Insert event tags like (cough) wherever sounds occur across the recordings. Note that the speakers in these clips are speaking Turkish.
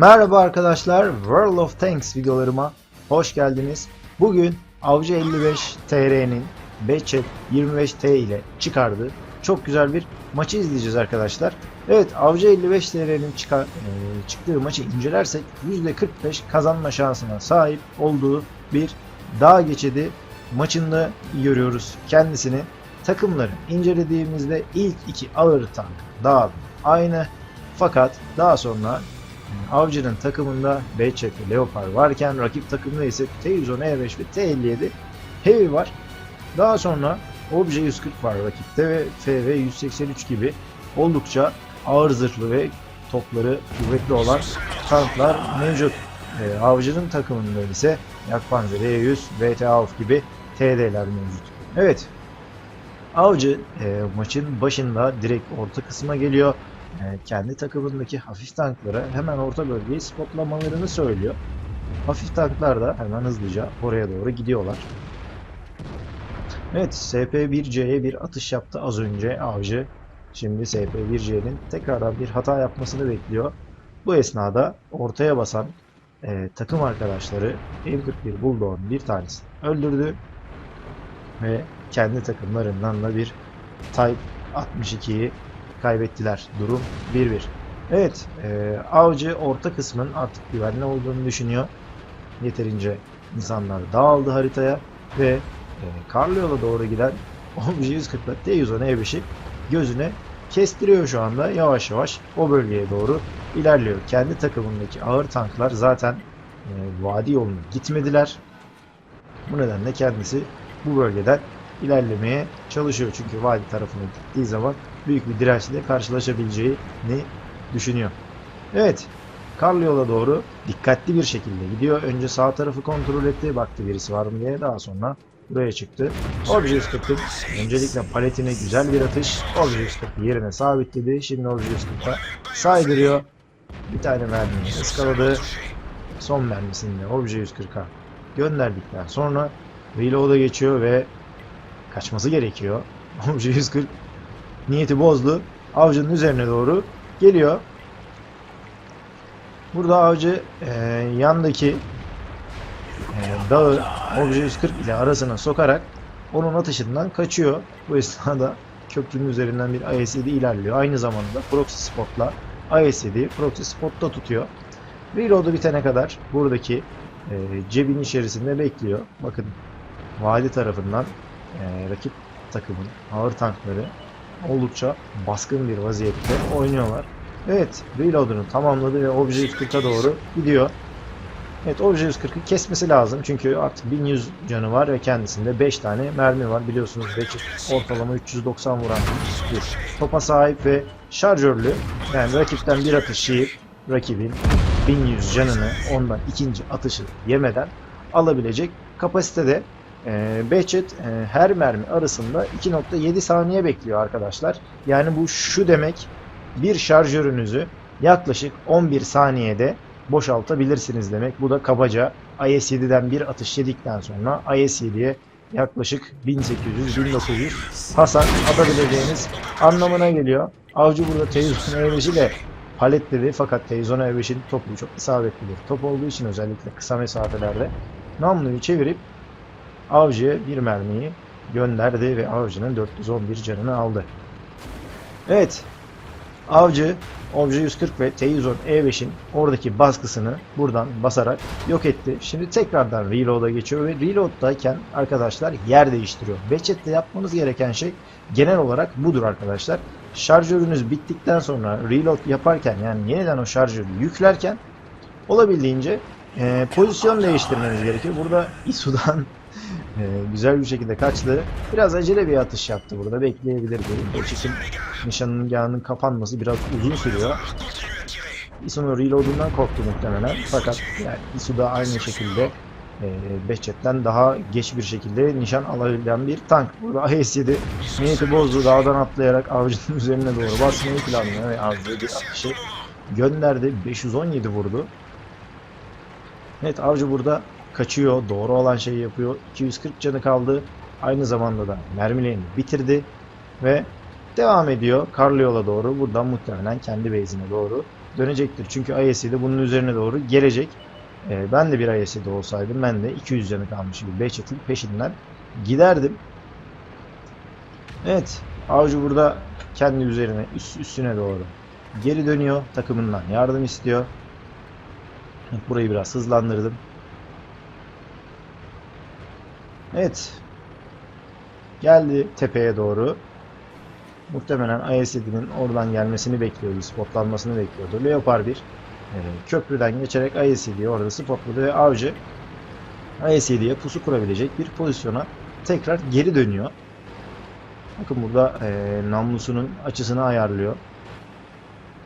Merhaba arkadaşlar, World of Tanks videolarıma hoş geldiniz. Bugün Avcı 55 TR'nin Batchet 25T ile çıkardığı çok güzel bir maçı izleyeceğiz arkadaşlar. Evet, Avcı 55 TR'nin e, çıktığı maçı incelersek %45 kazanma şansına sahip olduğu bir dağ geçidi maçında görüyoruz kendisini. Takımları incelediğimizde ilk iki ağır tank dağ aynı fakat daha sonra Avcı'nın takımında Behçet ve Leopard varken rakip takımda ise T110 E5 ve T57 Heavy var. Daha sonra Obje 140 var rakipte ve FV 183 gibi oldukça ağır zırhlı ve topları kuvvetli olan tanklar mevcut. Ee, Avcı'nın takımında ise Yakpanzer E100, VT Alf gibi TD'ler mevcut. Evet, Avcı e, maçın başında direkt orta kısma geliyor. E, kendi takımındaki hafif tanklara hemen orta bölgeyi spotlamalarını söylüyor. Hafif tanklar da hemen hızlıca oraya doğru gidiyorlar. Evet, SP1C'ye bir atış yaptı az önce Avcı. Şimdi SP1C'nin tekrardan bir hata yapmasını bekliyor. Bu esnada ortaya basan e, takım arkadaşları M41 Bulldog'un bir tanesini öldürdü. Ve kendi takımlarından da bir Type 62'yi kaybettiler. Durum 1-1. Evet, e, Avcı orta kısmın artık güvenli olduğunu düşünüyor. Yeterince insanlar dağıldı haritaya ve e, karlı yola doğru giden Obje 140'la T110 E5'i gözüne kestiriyor şu anda. Yavaş yavaş o bölgeye doğru ilerliyor. Kendi takımındaki ağır tanklar zaten e, vadi yolunu gitmediler. Bu nedenle kendisi bu bölgeden ilerlemeye çalışıyor. Çünkü vadi tarafına gittiği zaman büyük bir dirençle karşılaşabileceğini düşünüyor. Evet, karlı yola doğru dikkatli bir şekilde gidiyor. Önce sağ tarafı kontrol etti, baktı birisi var mı diye. Daha sonra buraya çıktı. Obje 140'ın öncelikle paletine güzel bir atış. Obje 140'ı yerine sabitledi. Şimdi Obje 140'a saydırıyor. Bir tane mermiyi ıskaladı. Son mermisini de Obje 140'a gönderdikten sonra reload'a geçiyor ve kaçması gerekiyor. (laughs) Obje 140 niyeti bozdu. Avcının üzerine doğru geliyor. Burada avcı e, yandaki e, dağı Obje 140 ile arasına sokarak onun atışından kaçıyor. Bu esnada köprünün üzerinden bir IS-7 ilerliyor. Aynı zamanda proxy spotla IS-7 proxy spotta tutuyor. Reload'u bitene kadar buradaki e, cebin içerisinde bekliyor. Bakın vadi tarafından e, rakip takımın ağır tankları oldukça baskın bir vaziyette oynuyorlar. Evet, reload'unu tamamladı ve Obje 140'a doğru gidiyor. Evet, Obje 140'ı kesmesi lazım çünkü artık 1100 canı var ve kendisinde 5 tane mermi var. Biliyorsunuz Batchet ortalama 390 vuran bir topa sahip ve şarjörlü. Yani rakipten bir atış yiyip rakibin 1100 canını ondan ikinci atışı yemeden alabilecek kapasitede. E, Behçet e, her mermi arasında 2.7 saniye bekliyor arkadaşlar. Yani bu şu demek bir şarjörünüzü yaklaşık 11 saniyede boşaltabilirsiniz demek. Bu da kabaca IS-7'den bir atış yedikten sonra IS-7'ye yaklaşık 1800-1900 hasar atabileceğiniz anlamına geliyor. Avcı burada T110 E5 ile paletledi fakat T110 E5'in topu çok isabetlidir. Top olduğu için özellikle kısa mesafelerde namluyu çevirip Avcı'ya bir mermiyi gönderdi ve Avcı'nın 411 canını aldı. Evet, Avcı Obje 140 ve T110 E5'in oradaki baskısını buradan basarak yok etti. Şimdi tekrardan reload'a geçiyor ve reload'dayken arkadaşlar yer değiştiriyor. Behçet'te yapmanız gereken şey genel olarak budur arkadaşlar. Şarjörünüz bittikten sonra reload yaparken yani yeniden o şarjörü yüklerken olabildiğince e, pozisyon değiştirmeniz gerekiyor. Burada Isu'dan e, güzel bir şekilde kaçtı. Biraz acele bir atış yaptı burada. Bekleyebilirdi. Belçik'in nişanının yağının kapanması biraz uzun sürüyor. Isu'nun reload'undan korktu muhtemelen. Fakat yani Isu da aynı şekilde e, Behçet'ten daha geç bir şekilde nişan alabilen bir tank. Burada AS-7 niyeti bozdu. Dağdan atlayarak avcının (laughs) üzerine doğru basmayı planlıyor ve avcı bir atışı gönderdi. 517 vurdu. Evet avcı burada kaçıyor. Doğru olan şeyi yapıyor. 240 canı kaldı. Aynı zamanda da mermilerini bitirdi ve Devam ediyor karlı yola doğru. Buradan muhtemelen kendi base'ine doğru dönecektir. Çünkü IS'i de bunun üzerine doğru gelecek. Ee, ben de bir IS'de olsaydım ben de 200 canı kalmış bir Behçet'in peşinden giderdim. Evet. Avcı burada kendi üzerine üst, üstüne doğru geri dönüyor. Takımından yardım istiyor. Burayı biraz hızlandırdım. Evet. Geldi tepeye doğru. Muhtemelen ISD'nin oradan gelmesini bekliyordu, spotlanmasını bekliyordu. Leopard 1 e, köprüden geçerek ISD'yi orada spotladı ve avcı ISD'ye pusu kurabilecek bir pozisyona tekrar geri dönüyor. Bakın burada e, namlusunun açısını ayarlıyor.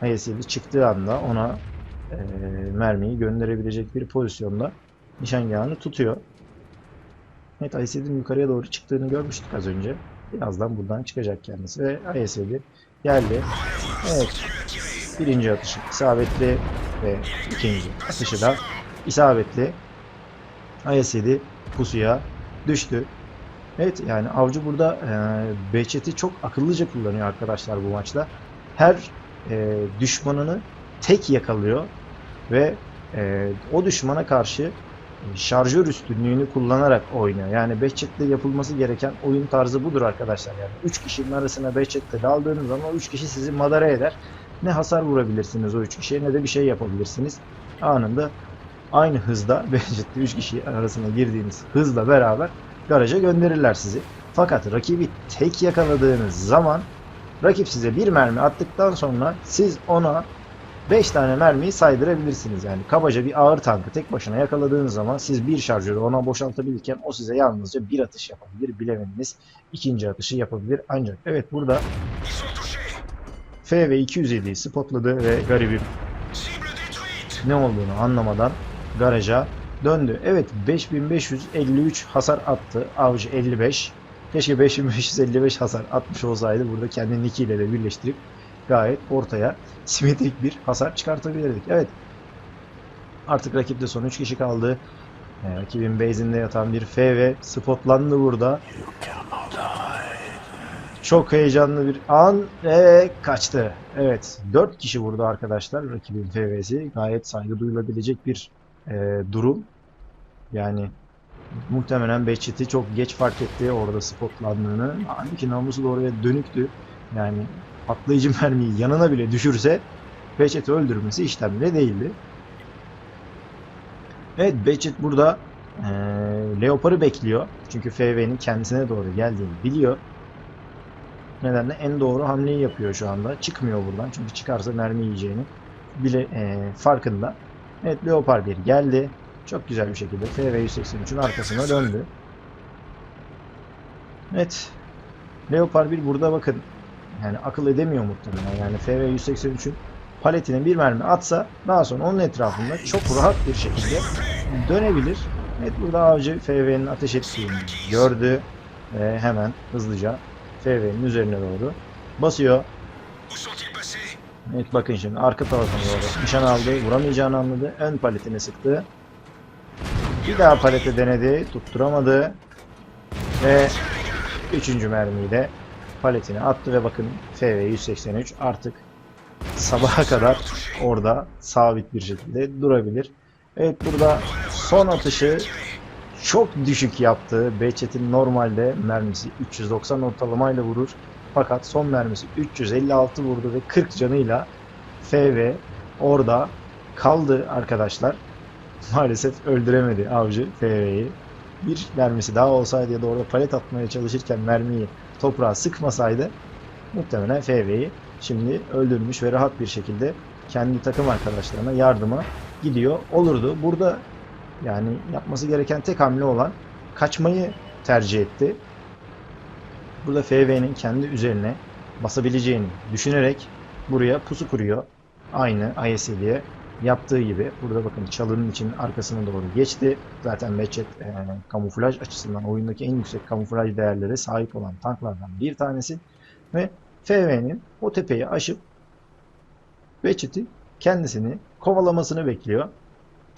ISD çıktığı anda ona e, mermiyi gönderebilecek bir pozisyonda nişangahını tutuyor. Evet ISD'nin yukarıya doğru çıktığını görmüştük az önce. Birazdan buradan çıkacak kendisi ve ISD geldi. Evet. Birinci atışı isabetli ve ikinci atışı da isabetli. ISD pusuya düştü. Evet yani avcı burada e, Behçet'i çok akıllıca kullanıyor arkadaşlar bu maçta. Her e, düşmanını tek yakalıyor ve e, o düşmana karşı şarjör üstünlüğünü kullanarak oynuyor. Yani Behçet'te yapılması gereken oyun tarzı budur arkadaşlar. Yani 3 kişinin arasına Behçet'te daldığınız zaman o 3 kişi sizi madara eder. Ne hasar vurabilirsiniz o 3 kişiye ne de bir şey yapabilirsiniz. Anında aynı hızda (laughs) Behçet'te 3 kişi arasına girdiğiniz hızla beraber garaja gönderirler sizi. Fakat rakibi tek yakaladığınız zaman rakip size bir mermi attıktan sonra siz ona 5 tane mermiyi saydırabilirsiniz. Yani kabaca bir ağır tankı tek başına yakaladığınız zaman siz bir şarjörü ona boşaltabilirken o size yalnızca bir atış yapabilir. Bilemediniz ikinci atışı yapabilir. Ancak evet burada F ve 207'yi spotladı ve garibim ne olduğunu anlamadan garaja döndü. Evet 5553 hasar attı. Avcı 55. Keşke 5555 hasar atmış olsaydı burada kendi nick ile de birleştirip gayet ortaya simetrik bir hasar çıkartabilirdik. Evet. Artık rakipte son 3 kişi kaldı. Ee, rakibin base'inde yatan bir F ve spotlandı burada. Çok heyecanlı bir an ve kaçtı. Evet. 4 kişi vurdu arkadaşlar rakibin FV'si. Gayet saygı duyulabilecek bir e, durum. Yani muhtemelen Behçet'i çok geç fark etti orada spotlandığını. Halbuki namusu da oraya dönüktü. Yani patlayıcı mermiyi yanına bile düşürse Behçet'i öldürmesi işlem bile değildi. Evet Behçet burada e, Leopard'ı bekliyor. Çünkü FV'nin kendisine doğru geldiğini biliyor. Nedenle en doğru hamleyi yapıyor şu anda. Çıkmıyor buradan. Çünkü çıkarsa mermi yiyeceğini bile e, farkında. Evet Leopard 1 geldi. Çok güzel bir şekilde FV183'ün arkasına döndü. Evet. Leopard 1 burada bakın. Yani akıl edemiyor muhtemelen. Yani FV183'ün paletine bir mermi atsa daha sonra onun etrafında çok rahat bir şekilde dönebilir. Evet burada avcı FV'nin ateş ettiğini gördü ve hemen hızlıca FV'nin üzerine doğru basıyor. Evet bakın şimdi arka tarafına doğru nişan aldı, vuramayacağını anladı. Ön paletine sıktı. Bir daha palete denedi, tutturamadı. Ve üçüncü mermiyi de paletine attı ve bakın FV183 artık sabaha kadar orada sabit bir şekilde durabilir. Evet burada son atışı çok düşük yaptı. Behçet'in normalde mermisi 390 ortalamayla vurur. Fakat son mermisi 356 vurdu ve 40 canıyla FV orada kaldı arkadaşlar. (laughs) Maalesef öldüremedi avcı FV'yi. Bir mermisi daha olsaydı ya da orada palet atmaya çalışırken mermiyi toprağa sıkmasaydı muhtemelen FV'yi şimdi öldürmüş ve rahat bir şekilde kendi takım arkadaşlarına yardıma gidiyor olurdu. Burada yani yapması gereken tek hamle olan kaçmayı tercih etti. Burada FV'nin kendi üzerine basabileceğini düşünerek buraya pusu kuruyor. Aynı ISL'ye yaptığı gibi. Burada bakın çalının için arkasına doğru geçti. Zaten Behçet e, kamuflaj açısından oyundaki en yüksek kamuflaj değerlere sahip olan tanklardan bir tanesi. Ve FV'nin o tepeyi aşıp Behçet'i kendisini kovalamasını bekliyor.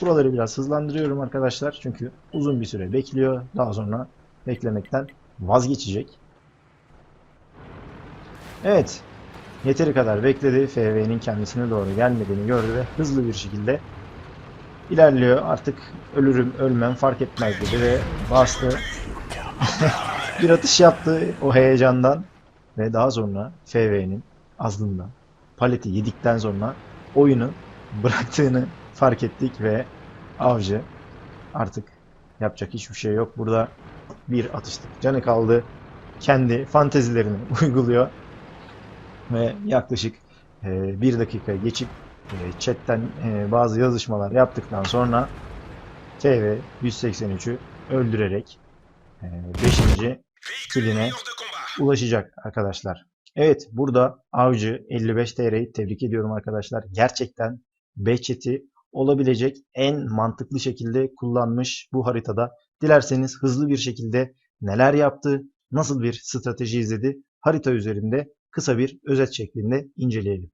Buraları biraz hızlandırıyorum arkadaşlar. Çünkü uzun bir süre bekliyor. Daha sonra beklemekten vazgeçecek. Evet. Yeteri kadar bekledi. FV'nin kendisine doğru gelmediğini gördü ve hızlı bir şekilde ilerliyor. Artık ölürüm ölmem fark etmez dedi ve bastı. (laughs) bir atış yaptı o heyecandan ve daha sonra FV'nin azlığından paleti yedikten sonra oyunu bıraktığını fark ettik ve avcı artık yapacak hiçbir şey yok. Burada bir atıştık. Canı kaldı. Kendi fantezilerini (laughs) uyguluyor. Ve yaklaşık e, bir dakika geçip e, chatten e, bazı yazışmalar yaptıktan sonra TV 183'ü öldürerek 5. kiline ulaşacak arkadaşlar. Evet burada Avcı 55 TR'yi tebrik ediyorum arkadaşlar. Gerçekten Behçet'i olabilecek en mantıklı şekilde kullanmış bu haritada. Dilerseniz hızlı bir şekilde neler yaptı, nasıl bir strateji izledi harita üzerinde kısa bir özet şeklinde inceleyelim.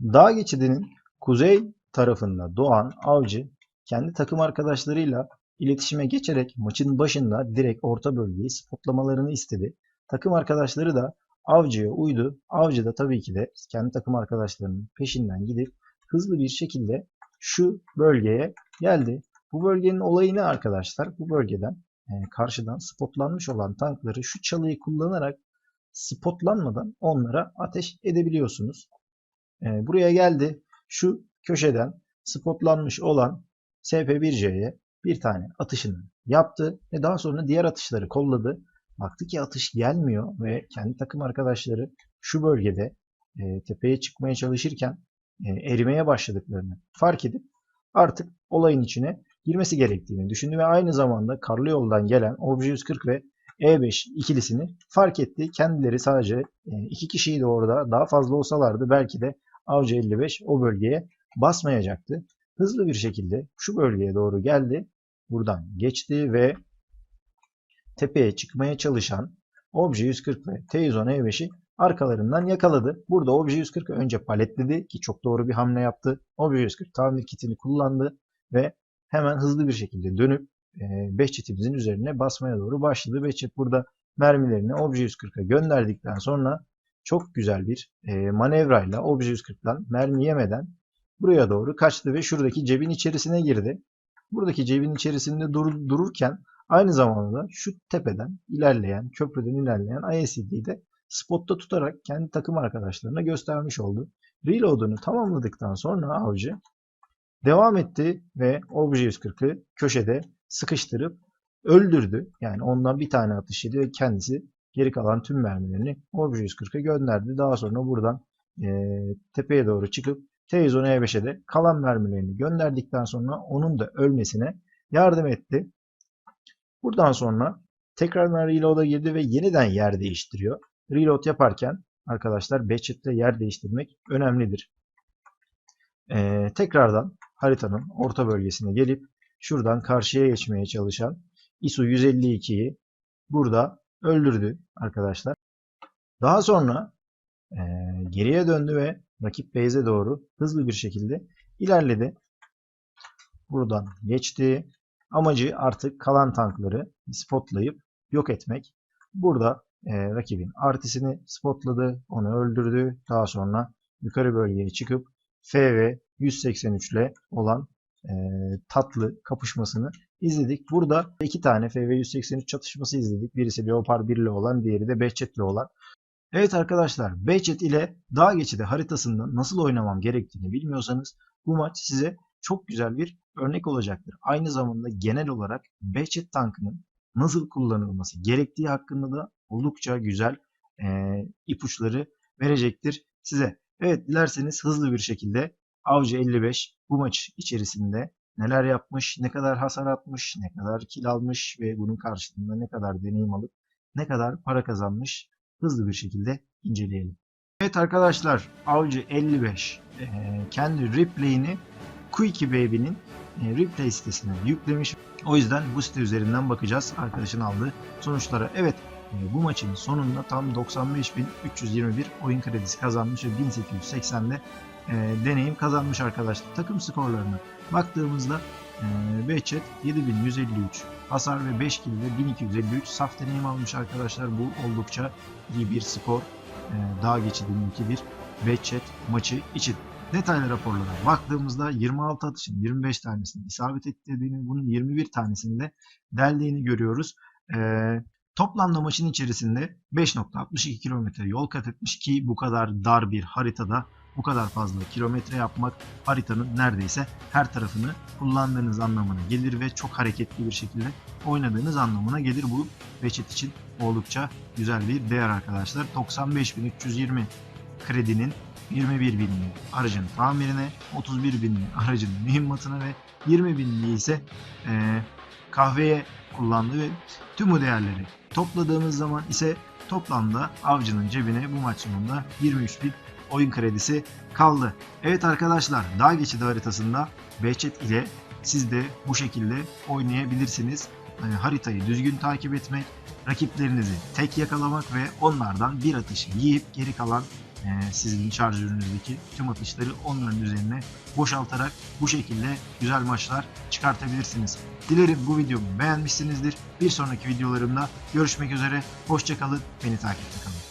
Dağ geçidinin kuzey tarafında doğan Avcı kendi takım arkadaşlarıyla iletişime geçerek maçın başında direkt orta bölgeyi spotlamalarını istedi. Takım arkadaşları da Avcı'ya uydu. Avcı da tabii ki de kendi takım arkadaşlarının peşinden gidip hızlı bir şekilde şu bölgeye geldi. Bu bölgenin olayı ne arkadaşlar? Bu bölgeden e, karşıdan spotlanmış olan tankları şu çalıyı kullanarak spotlanmadan onlara ateş edebiliyorsunuz. E, buraya geldi. Şu köşeden spotlanmış olan SP1C'ye bir tane atışını yaptı ve daha sonra diğer atışları kolladı. Baktı ki atış gelmiyor ve kendi takım arkadaşları şu bölgede e, tepeye çıkmaya çalışırken e, erimeye başladıklarını fark edip artık olayın içine girmesi gerektiğini düşündü ve aynı zamanda karlı yoldan gelen Obje 140 ve E5 ikilisini fark etti. Kendileri sadece e, iki kişiydi orada. Daha fazla olsalardı belki de Avcı 55 o bölgeye basmayacaktı. Hızlı bir şekilde şu bölgeye doğru geldi. Buradan geçti ve tepeye çıkmaya çalışan Obje 140 ve T110 E5'i arkalarından yakaladı. Burada Obje 140'ı önce paletledi ki çok doğru bir hamle yaptı. Obje 140 tamir kitini kullandı ve hemen hızlı bir şekilde dönüp 5 çetimizin üzerine basmaya doğru başladı. 5 çet burada mermilerini Obje 140'a gönderdikten sonra çok güzel bir e, manevrayla Obje 140'dan mermi yemeden buraya doğru kaçtı ve şuradaki cebin içerisine girdi. Buradaki cebin içerisinde dur, dururken aynı zamanda şu tepeden ilerleyen, köprüden ilerleyen ISCD'yi de spotta tutarak kendi takım arkadaşlarına göstermiş oldu. Reload'unu tamamladıktan sonra avcı devam etti ve Obje 140'ı köşede sıkıştırıp öldürdü. Yani ondan bir tane atış yedi ve kendisi geri kalan tüm mermilerini Obje 140'a gönderdi. Daha sonra buradan e, tepeye doğru çıkıp T110 E5'e de kalan mermilerini gönderdikten sonra onun da ölmesine yardım etti. Buradan sonra tekrardan reload'a girdi ve yeniden yer değiştiriyor. Reload yaparken arkadaşlar Batchet'te yer değiştirmek önemlidir. Ee, tekrardan haritanın orta bölgesine gelip şuradan karşıya geçmeye çalışan ISU 152'yi burada öldürdü arkadaşlar. Daha sonra e, geriye döndü ve rakip base'e doğru hızlı bir şekilde ilerledi. Buradan geçti. Amacı artık kalan tankları spotlayıp yok etmek. Burada e, rakibin artisini spotladı, onu öldürdü. Daha sonra yukarı bölgeye çıkıp FV 183 ile olan e, tatlı kapışmasını izledik. Burada iki tane FV 183 çatışması izledik. Birisi Leopard 1 ile olan, diğeri de Behçet ile olan. Evet arkadaşlar, Behçet ile dağ geçidi haritasında nasıl oynamam gerektiğini bilmiyorsanız bu maç size çok güzel bir örnek olacaktır. Aynı zamanda genel olarak Behçet tankının nasıl kullanılması gerektiği hakkında da oldukça güzel e, ipuçları verecektir size. Evet dilerseniz hızlı bir şekilde Avcı 55 bu maç içerisinde neler yapmış, ne kadar hasar atmış, ne kadar kill almış ve bunun karşılığında ne kadar deneyim alıp ne kadar para kazanmış hızlı bir şekilde inceleyelim. Evet arkadaşlar Avcı 55 e, kendi replay'ini Quickie Baby'nin e, replay sitesine yüklemiş. O yüzden bu site üzerinden bakacağız arkadaşın aldığı sonuçlara. Evet e, bu maçın sonunda tam 95.321 oyun kredisi kazanmış ve 1880'de e, deneyim kazanmış arkadaşlar. Takım skorlarına baktığımızda e, Behçet 7153 hasar ve 5 kill ile 1253 saf deneyim almış arkadaşlar. Bu oldukça iyi bir skor. e, dağ geçidindeki bir Behçet maçı için. Detaylı raporlara baktığımızda 26 atışın 25 tanesini isabet ettirdiğini, bunun 21 tanesini de deldiğini görüyoruz. Ee, toplamda maçın içerisinde 5.62 kilometre yol kat etmiş ki bu kadar dar bir haritada bu kadar fazla kilometre yapmak haritanın neredeyse her tarafını kullandığınız anlamına gelir ve çok hareketli bir şekilde oynadığınız anlamına gelir. Bu Behçet için oldukça güzel bir değer arkadaşlar. 95.320 kredinin 21 binli aracın tamirine, 31 binli aracın mühimmatına ve 20 binli ise e, kahveye kullandığı ve tüm bu değerleri topladığımız zaman ise toplamda avcının cebine bu maç sonunda 23 bin oyun kredisi kaldı. Evet arkadaşlar dağ geçidi haritasında Behçet ile siz de bu şekilde oynayabilirsiniz. Yani haritayı düzgün takip etmek, rakiplerinizi tek yakalamak ve onlardan bir atış yiyip geri kalan e, sizin şarjörünüzdeki tüm atışları onların üzerine boşaltarak bu şekilde güzel maçlar çıkartabilirsiniz. Dilerim bu videomu beğenmişsinizdir. Bir sonraki videolarımda görüşmek üzere. Hoşçakalın. Beni takipte kalın.